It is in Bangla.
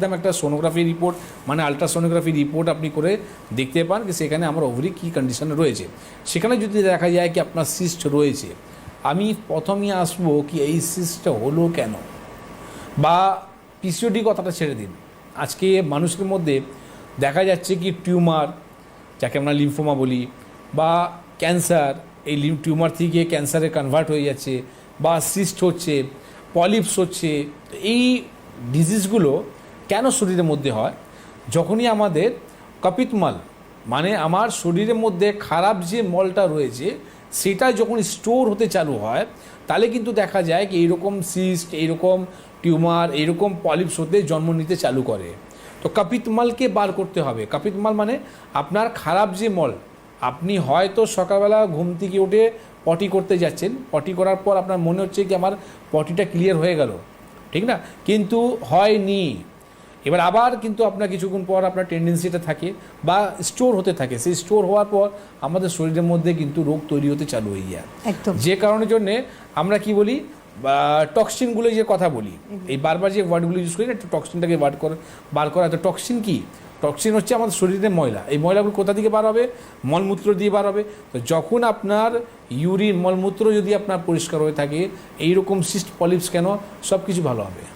একদম একটা সোনোগ্রাফি রিপোর্ট মানে আলট্রাসোনোগ্রাফি রিপোর্ট আপনি করে দেখতে পান কি সেখানে আমার ওভারি কী কন্ডিশনে রয়েছে। সেখানে যদি দেখা যায় কি আপনার সিস্ট রয়েছে, আমি প্রথমেই আসব কি এই সিস্টটা হলো কেন? বা পিসিওডি কথাটা ছেড়ে দিন। আজকে মানুষের মধ্যে দেখা যাচ্ছে কি টিউমার যাকে আমরা লিম্ফোমা বলি, বা ক্যান্সার এই লিম টিউমার থেকে ক্যান্সারে কনভার্ট হয়ে যাচ্ছে, বা সিস্ট হচ্ছে পলিপস হচ্ছে, এই ডিজিজগুলো কেন শরীরের মধ্যে হয়? যখনই আমাদের কপিতমাল মানে আমার শরীরের মধ্যে খারাপ যে মলটা রয়েছে, সেটা যখন স্টোর হতে চালু হয়, তাহলে কিন্তু দেখা যায় কি এইরকম সিস্ট এইরকম টিউমার এইরকম পলিপস হতে জন্ম নিতে চালু করে। তো কপিতমালকে বার করতে হবে। কপিতমাল মানে আপনার খারাপ যে মল, আপনি হয়তো সকালবেলা ঘুম থেকে উঠে পটি করতে যাচ্ছেন। পটি করার পর আপনার মনে হচ্ছে কি আমার পটিটা ক্লিয়ার হয়ে গেল। ঠিক না? কিন্তু হয়নি। এবার আবার কিন্তু আপনার কিছুক্ষণ পর আপনার টেন্ডেন্সিটা থাকে বা স্টোর হতে থাকে। সেই স্টোর হওয়ার পর আমাদের শরীরের মধ্যে কিন্তু রোগ তৈরি হতে চালু হয়ে যায়। একদম। যে কারণের জন্যে আমরা কি বলি? টক্সিনগুলো যে কথা বলি এই বারবার যে ওয়ার্ডগুলো ইউজ করি না একটু টক্সিনটাকে বার করা বার করা। তো টক্সিন কি? টক্সিন হচ্ছে আমাদের শরীরের ময়লা। এই ময়লাগুলো কোথা থেকে বার হবে? মলমূত্র দিয়ে বার হবে। তো যখন আপনার ইউরিন মলমূত্র যদি আপনার পরিষ্কার হয়ে থাকে এইরকম সিস্ট পলিপস কেন? সব কিছু ভালো হবে।